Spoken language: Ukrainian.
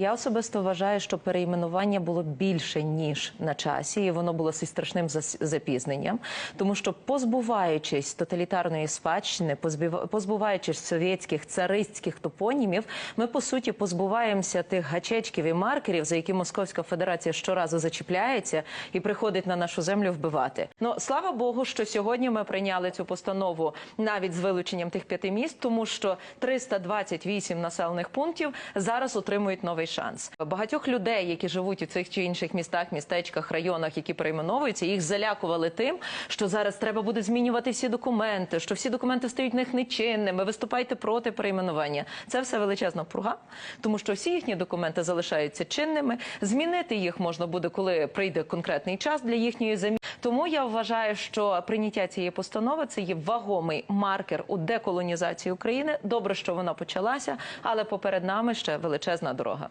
Я особисто вважаю, що перейменування було більше ніж на часі, і воно було зі страшним запізненням, тому що позбуваючись тоталітарної спадщини, позбуваючись совєтських царистських топонімів, ми по суті позбуваємося тих гачечків і маркерів, за які Московська Федерація щоразу зачіпляється і приходить на нашу землю вбивати. Ну слава Богу, що сьогодні ми прийняли цю постанову навіть з вилученням тих п'яти міст, тому що 328 населених пунктів зараз отримують новий шанс. Багатьох людей, які живуть у цих чи інших містах, містечках, районах, які перейменовуються, їх залякували тим, що зараз треба буде змінювати всі документи, що всі документи стають в них нечинними. Виступайте проти перейменування. Це все величезна пруга, тому що всі їхні документи залишаються чинними. Змінити їх можна буде, коли прийде конкретний час для їхньої заміни. Тому я вважаю, що прийняття цієї постанови це є вагомий маркер у деколонізації України. Добре, що вона почалася, але поперед нами ще величезна дорога.